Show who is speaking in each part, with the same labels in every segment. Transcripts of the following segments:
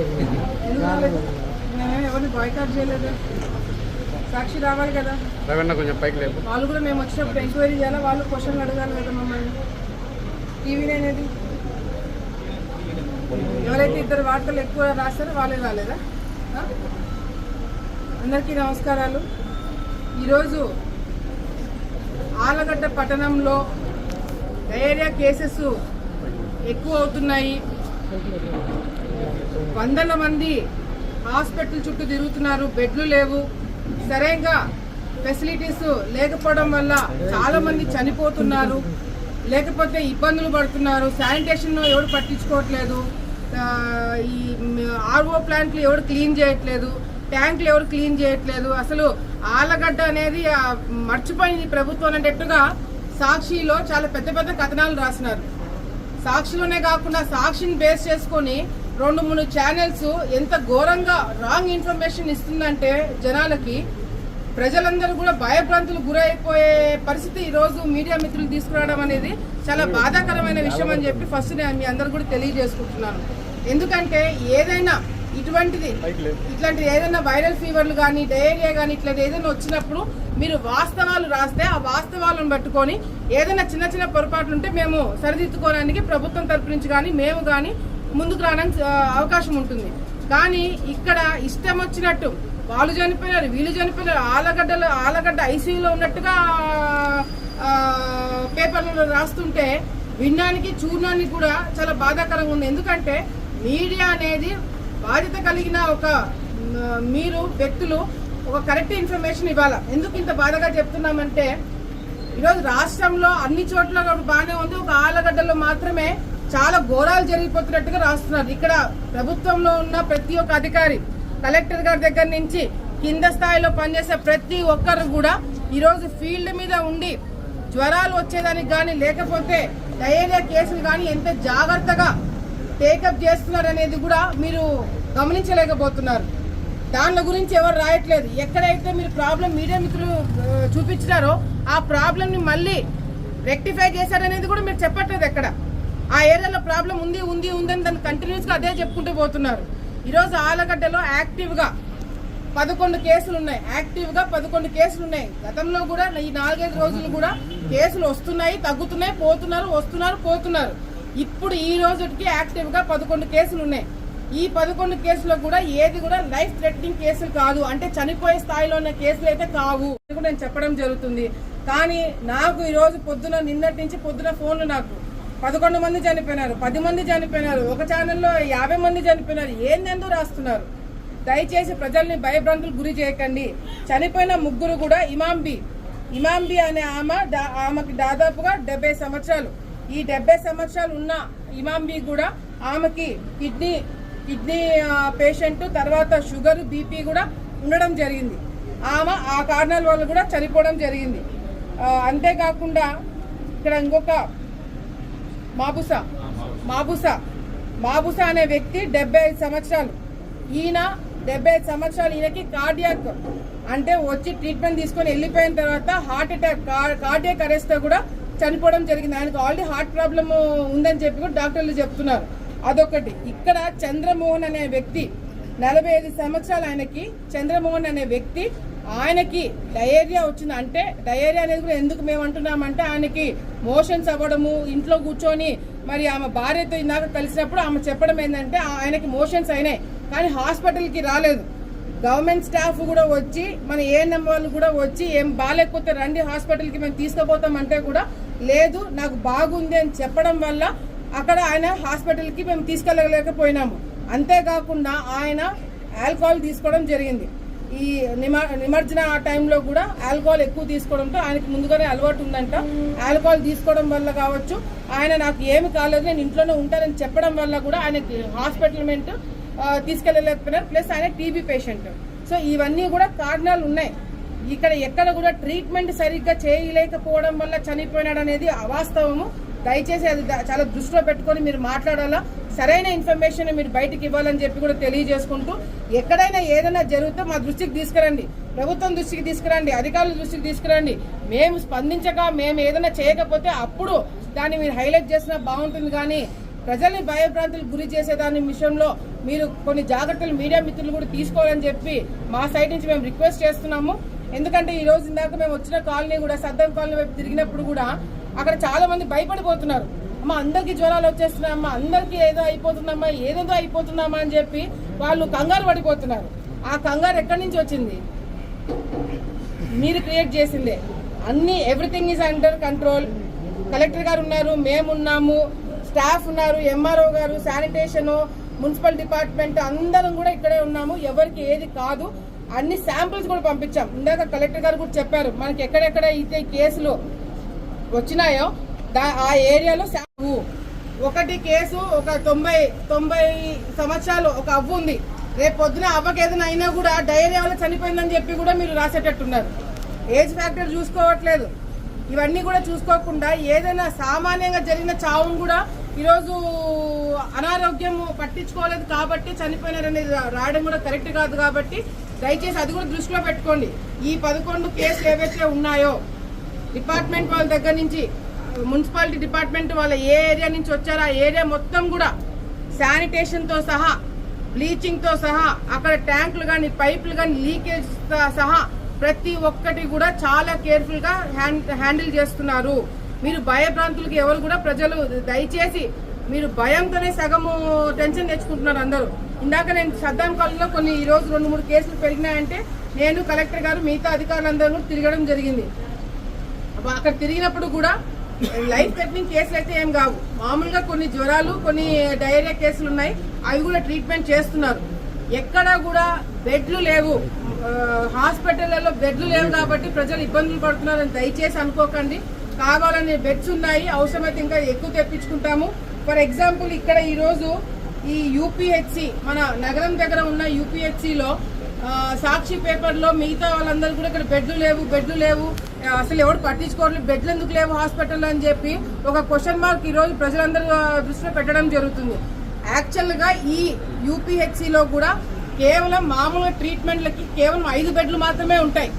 Speaker 1: ఎందుకు రాలేదు? మేమేం ఎవరిని బాయ్కాట్ చేయలేదు. సాక్షి రావాలి కదా.
Speaker 2: రవణ కొంచెం పైకి లేపు.
Speaker 1: వాళ్ళు కూడా మేము వచ్చినప్పుడు ఎంక్వైరీ చేయాలి? వాళ్ళు క్వశ్చన్లు అడగాలి కదా మమ్మల్ని. టీవీ అనేది. ఎవరైతే ఇద్దరు వార్తలు ఎక్కువ రాస్తారో వాళ్ళే రాలేదా? అందరికీ నమస్కారాలు. ఈరోజు ఆలగడ్డ పట్టణంలో డయేరియా కేసెస్ ఎక్కువ అవుతున్నాయి. వందల మంది హాస్పిటల్ చుట్టూ తిరుగుతున్నారు బెడ్లు లేవు. సరైన ఫెసిలిటీస్ లేకపోవడం వల్ల చాలా మంది చనిపోతున్నారు. లేకపోతే ఇబ్బందులు పడుతున్నారు. శానిటేషన్ ఎవరు పట్టించుకోవట్లేదు. ఈ ఆర్ఓ ప్లాంట్లు ఎవరు క్లీన్ చేయట్లేదు. ట్యాంకులు ఎవరు క్లీన్ చేయట్లేదు. అసలు ఆలగడ్డ అనేది మర్చిపోయింది ప్రభుత్వం అనేటట్టుగా సాక్షిలో చాలా పెద్ద పెద్ద కథనాలు రాసినారు. సాక్షిలోనే కాకుండా సాక్షిని బేస్ చేసుకొని రెండు మూడు ఛానల్స్ ఎంత ఘోరంగా రాంగ్ ఇన్ఫర్మేషన్ ఇస్తుందంటే జనాలకి ప్రజలందరూ కూడా భయభ్రాంతులు గురైపోయే పరిస్థితి ఈరోజు రోజు మీడియా మిత్రులు తీసుకురావడం అనేది చాలా బాధాకరమైన విషయం అని చెప్పి ఫస్ట్ నేను మీ అందరు కూడా తెలియజేసుకుంటున్నాను. ఎందుకంటే ఏదైనా ఇటువంటిది ఇట్లాంటి ఏదైనా వైరల్ ఫీవర్లు కానీ డయేరియా కానీ ఇట్లాంటి ఏదైనా వచ్చినప్పుడు మీరు వాస్తవాలు రాస్తే ఆ వాస్తవాలను పట్టుకొని ఏదైనా చిన్న చిన్న పొరపాట్లు ఉంటే మేము సరిదిద్దుకోవడానికి ప్రభుత్వం తరపు నుంచి కానీ మేము కానీ ముందుకు రావడానికి అవకాశం ఉంటుంది. కానీ ఇక్కడ ఇష్టం వచ్చినట్టు వాళ్ళు చనిపోయినారు వీళ్ళు చనిపోయినారు ఆలగడ్డలో ఆలగడ్డ ఐసీయూలో ఉన్నట్టుగా పేపర్లలో రాస్తుంటే వినడానికి చూడడానికి కూడా చాలా బాధాకరంగా ఉంది. ఎందుకంటే మీడియా అనేది బాధ్యత కలిగిన ఒక మీరు వ్యక్తులు ఒక కరెక్ట్ ఇన్ఫర్మేషన్ ఇవ్వాలి? ఎందుకు ఇంత బాధగా చెప్తున్నామంటే ఈరోజు రాష్ట్రంలో అన్ని చోట్ల బాగానే ఉంది. ఒక ఆలగడ్డలో మాత్రమే చాలా ఘోరాలు జరిగిపోతున్నట్టుగా రాస్తున్నారు. ఇక్కడ ప్రభుత్వంలో ఉన్న ప్రతి ఒక్క అధికారి కలెక్టర్ గారి దగ్గర నుంచి కింద స్థాయిలో పనిచేసే ప్రతి ఒక్కరు కూడా ఈరోజు ఫీల్డ్ మీద ఉండి జ్వరాలు వచ్చేదానికి కానీ లేకపోతే డయేరియా కేసులు కానీ ఎంత జాగ్రత్తగా టేకప్ చేస్తున్నారు అనేది కూడా మీరు గమనించలేకపోతున్నారు. దాని గురించి ఎవరు రాయట్లేదు. ఎక్కడైతే మీరు ప్రాబ్లం మీడియా మిత్రులు చూపించినారో ఆ ప్రాబ్లంని మళ్ళీ రెక్టిఫై చేశారనేది కూడా మీరు చెప్పట్లేదు ఎక్కడ. ఆ ఏరియాలో ప్రాబ్లం ఉంది ఉంది ఉందని దాన్ని కంటిన్యూస్గా అదే చెప్పుకుంటూ పోతున్నారు. ఈరోజు ఆలగడ్డలో యాక్టివ్గా పదకొండు కేసులు ఉన్నాయి. యాక్టివ్గా పదకొండు కేసులు ఉన్నాయి. గతంలో కూడా ఈ నాలుగైదు రోజులు కూడా కేసులు వస్తున్నాయి తగ్గుతున్నాయి పోతున్నారు వస్తున్నారు పోతున్నారు. ఇప్పుడు ఈ రోజుకి యాక్టివ్గా పదకొండు కేసులు ఉన్నాయి. ఈ పదకొండు కేసులో కూడా ఏది కూడా లైఫ్ థ్రెటనింగ్ కేసులు కాదు. అంటే చనిపోయే స్థాయిలో ఉన్న కేసులు అయితే కావు. కూడా నేను చెప్పడం జరుగుతుంది. కానీ నాకు ఈరోజు పొద్దున నిన్నటి నుంచి పొద్దున ఫోన్లు నాకు. పదకొండు మంది చనిపోయినారు పది మంది చనిపోయినారు ఒక ఛానల్లో యాభై మంది చనిపోయినారు. ఏందెందుకు రాస్తున్నారు? దయచేసి ప్రజల్ని భయభ్రాంతులు గురి చేయకండి. చనిపోయిన ముగ్గురు కూడా ఇమాంబి ఇమాంబి అనే ఆమె ఆమెకి దాదాపుగా డెబ్బై సంవత్సరాలు. ఈ డెబ్బై సంవత్సరాలు ఉన్న ఇమాంబి కూడా ఆమెకి కిడ్నీ కిడ్నీ పేషెంట్ తర్వాత షుగర్ బీపీ కూడా ఉండడం జరిగింది. ఆమె ఆ కారణాల వల్ల కూడా చనిపోవడం జరిగింది. అంతేకాకుండా ఇక్కడ ఇంకొక మాబుసా. మాబుసా. మాబుసా అనే వ్యక్తి డెబ్బై ఐదు సంవత్సరాలు. ఈయన డెబ్బై ఐదు సంవత్సరాలు ఈయనకి కార్డియాక్. అంటే వచ్చి ట్రీట్మెంట్ తీసుకొని వెళ్ళిపోయిన తర్వాత హార్ట్ అటాక్ కార్డియాక్ అరెస్ట్ కూడా చనిపోవడం జరిగింది. ఆయనకు ఆల్రెడీ హార్ట్ ప్రాబ్లమ్ ఉందని చెప్పి కూడా డాక్టర్లు చెప్తున్నారు. అదొకటి ఇక్కడ చంద్రమోహన్ అనే వ్యక్తి నలభై ఐదు సంవత్సరాలు ఆయనకి చంద్రమోహన్ అనే వ్యక్తి ఆయనకి డయేరియా వచ్చింది. అంటే డయేరియా అనేది కూడా ఎందుకు మేము అంటున్నామంటే ఆయనకి మోషన్స్ అవ్వడము ఇంట్లో కూర్చొని మరి ఆమె భార్యతో ఇందాక కలిసినప్పుడు ఆమె చెప్పడం ఏంటంటే ఆయనకి మోషన్స్ అయినాయి. కానీ హాస్పిటల్కి రాలేదు. గవర్నమెంట్ స్టాఫ్ కూడా వచ్చి మన ఏఎన్ఎం వాళ్ళు కూడా వచ్చి ఏం బాగాలేకపోతే రండి హాస్పిటల్కి మేము తీసుకుపోతామంటే కూడా లేదు నాకు బాగుంది అని చెప్పడం వల్ల అక్కడ ఆయన హాస్పిటల్కి మేము తీసుకెళ్ళలేకపోయినాము. అంతేకాకుండా ఆయన ఆల్కహాల్ తీసుకోవడం జరిగింది. ఈ నిమ నిమజ్జన ఆ టైంలో కూడా ఆల్కహాల్ ఎక్కువ తీసుకోవడంతో ఆయనకి ముందుగానే అలవాటు ఉందంట ఆల్కహాల్ తీసుకోవడం వల్ల కావచ్చు ఆయన నాకు ఏమి కాలేదు నేను ఇంట్లోనే ఉంటానని చెప్పడం వల్ల కూడా ఆయనకి హాస్పిటల్మెంట్ తీసుకెళ్ళలేకపోయినారు. ప్లస్ ఆయన టీబీ పేషెంట్. సో ఇవన్నీ కూడా కారణాలు ఉన్నాయి. ఇక్కడ ఎక్కడ కూడా ట్రీట్మెంట్ సరిగ్గా చేయలేకపోవడం వల్ల చనిపోయినాడు అనేది అవాస్తవము. దయచేసి అది చాలా దృష్టిలో పెట్టుకొని మీరు మాట్లాడాలా? సరైన ఇన్ఫర్మేషన్ మీరు బయటికి ఇవ్వాలని చెప్పి కూడా తెలియజేసుకుంటూ ఎక్కడైనా ఏదైనా జరిగితే మా దృష్టికి తీసుకురండి. ప్రభుత్వం దృష్టికి తీసుకురండి. అధికారుల దృష్టికి తీసుకురండి. మేము స్పందించక మేము ఏదైనా చేయకపోతే అప్పుడు దాన్ని మీరు హైలైట్ చేసినా బాగుంటుంది. కానీ ప్రజల్ని భయభ్రాంతులకు గురి చేసేదాని విషయంలో మీరు కొన్ని జాగ్రత్తలు మీడియా మిత్రులు కూడా తీసుకోవాలని చెప్పి మా సైడ్ నుంచి మేము రిక్వెస్ట్ చేస్తున్నాము. ఎందుకంటే ఈ రోజు ఇందాక మేము వచ్చిన కాలనీ కూడా సద్దం కాలనీ వైపు తిరిగినప్పుడు కూడా అక్కడ చాలా మంది భయపడిపోతున్నారు. అమ్మ అందరికీ జ్వరాలు వచ్చేస్తున్నాయమ్మా అందరికీ ఏదో అయిపోతుందమ్మా ఏదేదో అయిపోతున్నామా అని చెప్పి వాళ్ళు కంగారు పడిపోతున్నారు. ఆ కంగారు ఎక్కడి నుంచి వచ్చింది? మీరు క్రియేట్ చేసిందే. అన్ని everything is under control collector గారు ఉన్నారు మేమున్నాము స్టాఫ్ ఉన్నారు ఎంఆర్ఓ గారు శానిటేషన్ మున్సిపల్ డిపార్ట్మెంట్ అందరం కూడా ఇక్కడే ఉన్నాము ఎవరికి ఏది కాదు. అన్ని శాంపిల్స్ కూడా పంపించాం. ఇందాక కలెక్టర్ గారు కూడా చెప్పారు మనకి ఎక్కడెక్కడ అయితే కేసులు వచ్చినాయో దా- ఆ ఏరియాలో శాంపు ఒకటి కేసు ఒక తొంభై తొంభై సంవత్సరాలు ఒక అవ్వు ఉంది. రేపు పొద్దున అవ్వకి ఏదైనా అయినా కూడా డైరియా వల్ల చనిపోయిందని చెప్పి కూడా మీరు రాసేటట్టున్నారు. Age factor చూసుకోవట్లేదు. ఇవన్నీ కూడా చూసుకోకుండా ఏదైనా సామాన్యంగా జరిగిన చావును కూడా ఈరోజు అనారోగ్యం పట్టించుకోలేదు కాబట్టి చనిపోయినారనేది రాయడం కూడా కరెక్ట్ కాదు కాబట్టి దయచేసి అది కూడా దృష్టిలో పెట్టుకోండి. ఈ పదకొండు కేసులు ఏవైతే ఉన్నాయో డిపార్ట్మెంట్ వాళ్ళ దగ్గర నుంచి మున్సిపాలిటీ డిపార్ట్మెంట్ వాళ్ళ ఏ ఏరియా నుంచి వచ్చారో ఆ ఏరియా మొత్తం కూడా శానిటేషన్తో సహా బ్లీచింగ్తో సహా అక్కడ ట్యాంకులు కానీ పైపులు కానీ లీకేజ్ సహా ప్రతి ఒక్కటి కూడా చాలా కేర్ఫుల్గా హ్యాండ్ హ్యాండిల్ చేస్తున్నారు. మీరు భయభ్రాంతులకు ఎవరు కూడా ప్రజలు దయచేసి మీరు భయంతోనే సగము టెన్షన్ తెచ్చుకుంటున్నారు అందరూ. ఇందాక నేను సద్దాం కాలంలో కొన్ని ఈరోజు రెండు మూడు కేసులు పెరిగినాయంటే నేను కలెక్టర్ గారు మిగతా అధికారులందరూ కూడా తిరగడం జరిగింది. అక్కడ తిరిగినప్పుడు కూడా లైఫ్ థ్రెటనింగ్ కేసులు అయితే ఏం కావు. మామూలుగా కొన్ని జ్వరాలు కొన్ని డయేరియా కేసులు ఉన్నాయి. అవి కూడా ట్రీట్మెంట్ చేస్తున్నారు. ఎక్కడా కూడా బెడ్లు లేవు. ఆ, హాస్పిటళ్ళలో బెడ్లు లేవు కాబట్టి ప్రజలు ఇబ్బందులు పడుతున్నారని దయచేసి అనుకోకండి. కావాలని బెడ్స్ ఉన్నాయి. అవసరమైతే ఇంకా ఎక్కువ తెప్పించుకుంటాము. ఫర్ ఎగ్జాంపుల్ ఇక్కడ ఈరోజు ఈ యూపీహెచ్సి మన నగరం దగ్గర ఉన్న యూపీహెచ్సిలో సాక్షి పేపర్లో మిగతా వాళ్ళందరూ కూడా ఇక్కడ బెడ్లు లేవు బెడ్లు లేవు. అసలు ఎవరు పట్టించుకోవట్లేదు బెడ్లు ఎందుకు లేవు హాస్పిటల్లో అని చెప్పి ఒక క్వశ్చన్ మార్క్ ఈ రోజు ప్రజలందరూ దృష్టిలో పెట్టడం జరుగుతుంది. యాక్చువల్గా ఈ యూపీహెచ్సిలో కూడా కేవలం మామూలుగా ట్రీట్మెంట్లకి కేవలం ఐదు బెడ్లు మాత్రమే ఉంటాయి.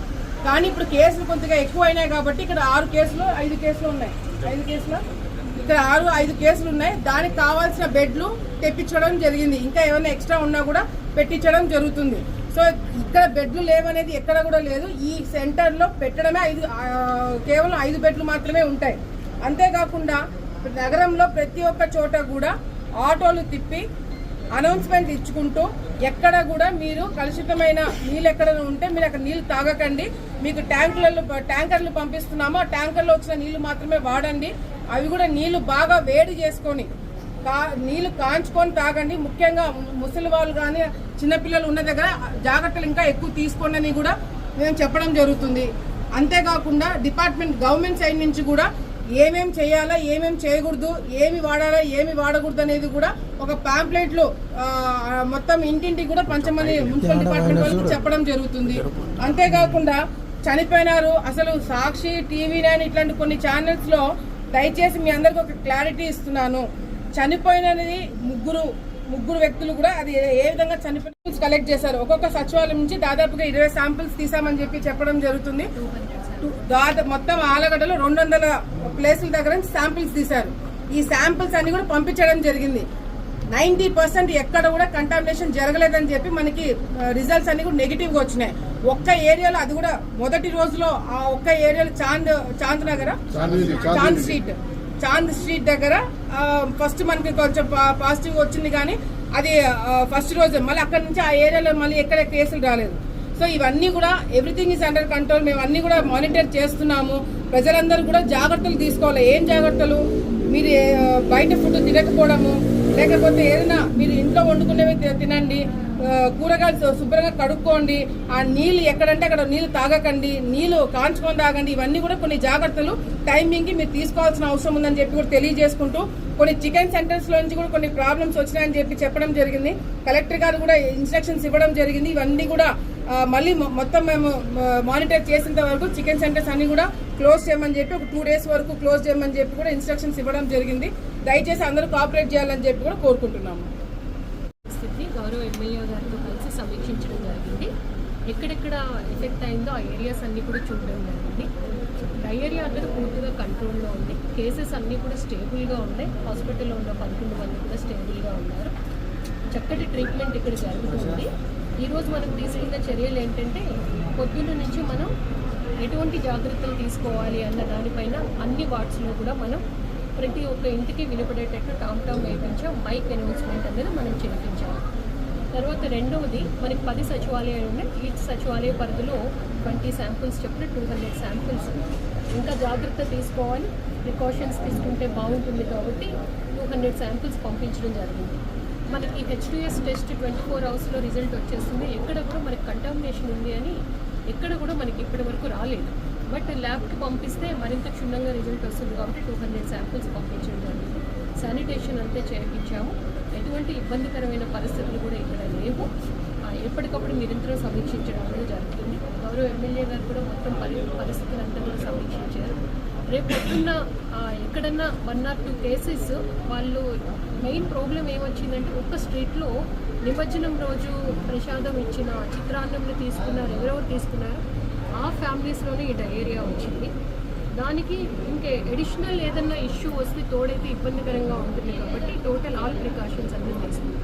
Speaker 1: కానీ ఇప్పుడు కేసులు కొద్దిగా ఎక్కువ అయినాయి కాబట్టి ఇక్కడ ఆరు కేసులు ఐదు కేసులు ఉన్నాయి. ఐదు కేసులు? ఇక్కడ ఆరు ఐదు కేసులు ఉన్నాయి. దానికి కావాల్సిన బెడ్లు తెప్పించడం జరిగింది. ఇంకా ఏమైనా ఎక్స్ట్రా ఉన్నా కూడా పెట్టించడం జరుగుతుంది. సో ఇక్కడ బెడ్లు లేవనేది ఎక్కడ కూడా లేదు. ఈ సెంటర్లో పెట్టడమే ఐదు కేవలం ఐదు బెడ్లు మాత్రమే ఉంటాయి. అంతేకాకుండా నగరంలో ప్రతి ఒక్క చోట కూడా ఆటోలు తిప్పి అనౌన్స్మెంట్ ఇచ్చుకుంటూ ఎక్కడ కూడా మీరు కలుషితమైన నీళ్ళు ఎక్కడ ఉంటే మీరు అక్కడ నీళ్ళు తాగకండి. మీకు ట్యాంకులలో ట్యాంకర్లు పంపిస్తున్నామో. ఆ ట్యాంకర్లో వచ్చిన నీళ్ళు మాత్రమే వాడండి. అవి కూడా నీళ్ళు బాగా వేడి చేసుకొని కా నీళ్ళు కాంచుకొని తాగండి. ముఖ్యంగా ముసలి వాళ్ళు కానీ చిన్నపిల్లలు ఉన్న దగ్గర జాగ్రత్తలు ఇంకా ఎక్కువ తీసుకోండి అని కూడా మేము చెప్పడం జరుగుతుంది. అంతేకాకుండా డిపార్ట్మెంట్ గవర్నమెంట్ సైడ్ నుంచి కూడా ఏమేం చేయాలా ఏమేం చేయకూడదు ఏమి వాడాలా ఏమి వాడకూడదు అనేది కూడా ఒక పాంప్లెట్లో ఆ, మొత్తం ఇంటింటికి కూడా పంచమని మున్సిపల్ డిపార్ట్మెంట్ వాళ్ళకి చెప్పడం జరుగుతుంది. అంతేకాకుండా చనిపోయినారు. అసలు సాక్షి టీవీ నైన్ ఇట్లాంటి కొన్ని ఛానల్స్లో దయచేసి మీ అందరికి ఒక క్లారిటీ ఇస్తున్నాను. చనిపోయినది ముగ్గురు ముగ్గురు వ్యక్తులు కూడా అది ఏ విధంగా చనిపోయిన కలెక్ట్ చేశారు. ఒక్కొక్క సచివాలయం నుంచి దాదాపుగా ఇరవై శాంపిల్స్ తీసామని చెప్పి చెప్పడం జరుగుతుంది. దాదాపు మొత్తం ఆలగడ్డలో రెండు వందల ప్లేసుల దగ్గర నుంచి శాంపిల్స్ తీశారు. ఈ శాంపిల్స్ అన్ని కూడా పంపించడం జరిగింది. నైన్టీ పర్సెంట్ ఎక్కడ కూడా కంటామినేషన్ జరగలేదని చెప్పి మనకి రిజల్ట్స్ అన్ని కూడా నెగిటివ్గా వచ్చినాయి. ఒక్క ఏరియాలో అది కూడా మొదటి రోజులో ఆ ఒక్క ఏరియాలో చాంద్ చాంద్ నగర? చాంద్ స్ట్రీట్. చాంద్ స్ట్రీట్ దగ్గర ఫస్ట్ మనకి కొంచెం పాజిటివ్ వచ్చింది కానీ అది ఫస్ట్ రోజు. మళ్ళీ అక్కడ నుంచి ఆ ఏరియాలో మళ్ళీ ఎక్కడ కేసులు రాలేదు. సో ఇవన్నీ కూడా ఎవ్రీథింగ్ ఈజ్ అండర్ కంట్రోల్ మేము అన్నీ కూడా మానిటర్ చేస్తున్నాము. ప్రజలందరూ కూడా జాగ్రత్తలు తీసుకోవాలి. ఏం జాగ్రత్తలు? మీరు బయట ఫుడ్ తినకపోవడము లేకపోతే ఏదైనా మీరు ఇంట్లో వండుకునేవి తినండి కూరగాయలు శుభ్రంగా కడుక్కోండి ఆ నీళ్ళు ఎక్కడంటే అక్కడ నీళ్ళు తాగకండి నీళ్ళు కాంచుకొని తాగండి ఇవన్నీ కూడా కొన్ని జాగ్రత్తలు టైమింగ్కి మీరు తీసుకోవాల్సిన అవసరం ఉందని చెప్పి కూడా తెలియజేసుకుంటూ కొన్ని చికెన్ సెంటర్స్ నుంచి కూడా కొన్ని ప్రాబ్లమ్స్ వచ్చినాయని చెప్పి చెప్పడం జరిగింది. కలెక్టర్ గారు కూడా ఇన్స్ట్రక్షన్స్ ఇవ్వడం జరిగింది. ఇవన్నీ కూడా మళ్ళీ మొత్తం మేము మానిటర్ చేసేంత వరకు చికెన్ సెంటర్స్ అన్ని కూడా క్లోజ్ చేయమని చెప్పి ఒక టూ డేస్ వరకు క్లోజ్ చేయమని చెప్పి కూడా ఇన్స్ట్రక్షన్స్ ఇవ్వడం జరిగింది. దయచేసి అందరూ కోఆపరేట్ చేయాలని చెప్పి కూడా కోరుకుంటున్నాము.
Speaker 2: పరిస్థితిని గౌరవ ఎమ్మెల్యే గారితో కలిసి సమీక్షించడం జరిగింది. ఎక్కడెక్కడ ఎఫెక్ట్ అయిందో ఆ ఏరియాస్ అన్నీ కూడా చూడడం జరిగింది. డయేరియా అనేది పూర్తిగా కంట్రోల్లో ఉంది. కేసెస్ అన్నీ కూడా స్టేబుల్గా ఉన్నాయి. హాస్పిటల్లో ఉన్న పదకొండు మంది కూడా స్టేబుల్గా ఉన్నారు. చక్కటి ట్రీట్మెంట్ ఇక్కడ జరుగుతుంది. ఈరోజు మనం తీసుకున్న చర్యలు ఏంటంటే పొద్దున్న నుంచి మనం ఎటువంటి జాగ్రత్తలు తీసుకోవాలి అన్న దానిపైన అన్ని వార్డ్స్లో కూడా మనం ప్రతి ఒక్క ఇంటికి వినపడేటట్టు టామ్ టామ్ వేయించాం మైక్ అనౌన్స్మెంట్ అనేది మనం చేయించాం తర్వాత రెండవది మనకి పది సచివాలయాలు ఉన్నాయి. ఈచ్ సచివాలయ పరిధిలో ట్వంటీ శాంపుల్స్ చెప్పిన టూ హండ్రెడ్ శాంపుల్స్. ఇంకా జాగ్రత్త తీసుకోవాలి. ప్రికాషన్స్ తీసుకుంటే బాగుంటుంది కాబట్టి టూ హండ్రెడ్ శాంపుల్స్ పంపించడం జరిగింది. మనకి హెచ్డిఎస్ టెస్ట్ ట్వంటీ ఫోర్ అవర్స్లో రిజల్ట్ వచ్చేస్తుంది. ఎక్కడ కూడా మనకి కంటామినేషన్ ఉంది అని ఎక్కడ కూడా మనకి ఇప్పటి వరకు రాలేదు. బట్ ల్యాబ్కి పంపిస్తే మరింత క్షుణ్ణంగా రిజల్ట్ వస్తుంది కాబట్టి టూ హండ్రెడ్ శాంపుల్స్ పంపించడం. జరిగింది శానిటేషన్ అంతే చేయించాము. ఎటువంటి ఇబ్బందికరమైన పరిస్థితులు కూడా ఇక్కడ లేవు. ఎప్పటికప్పుడు నిరంతరం సమీక్షించడం కూడా జరుగుతుంది. గౌరవ ఎమ్మెల్యే గారు కూడా మొత్తం పరి పరిస్థితులంతా కూడా సమీక్షించారు. రేపు పొద్దున్న ఎక్కడన్నా వన్ ఆర్ టూ కేసెస్ వాళ్ళు మెయిన్ ప్రాబ్లం ఏమొచ్చిందంటే ఒక్క స్ట్రీట్లో నిమజ్జనం రోజు ప్రసాదం ఇచ్చిన చిత్రాన్నంలో తీసుకున్నారు. ఎవరెవరు తీసుకున్నారు? ఆ ఫ్యామిలీస్లోనే ఈ డయేరియా వచ్చింది. దానికి ఇంకే అడిషనల్ ఏదన్నా ఇష్యూ వస్తే తోడైతే ఇబ్బందికరంగా ఉంటుంది కాబట్టి టోటల్ ఆల్ ప్రికాషన్స్ అన్నీ తీసుకున్నాం.